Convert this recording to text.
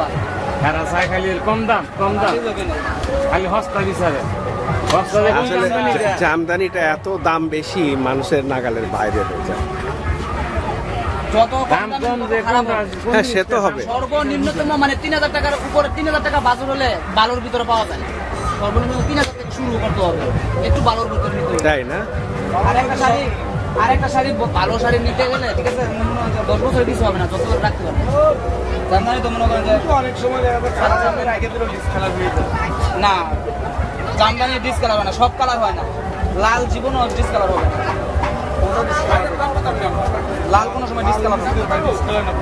বা এরা চায় খালি কম দাম কম দাম। খালি হস্তা বিচারে। জামদানিটা এত দাম বেশি মানুষের নাগালের বাইরে হয়ে যায়। হ্যাঁ, সে তো হবে। সর্বনিম্নতম মানে তিন হাজার টাকার উপরে তিন হাজার টাকা বাজার হলে বালুর ভিতরে পাওয়া যায়। সর্বনিম্ন তিন হাজার থেকে শুরু করতে হবে। একটু বালুর ভিতরে তাই না? আর একটা শাড়ি আর একটা শাড়ি ভালো শাড়ি নিতে গেলে ঠিক আছে? মনে দশ বছর কিছু হবে না যত বছর রাখতে পারবে। জামদানি তো মনে করেন যে অনেক সময় না জামদানি ডিসকালার হয় না সব কালার হয় না। লাল জীবনও ডিসকালার হবে না। লাল কোনো সময় ডিস কালার হবে না।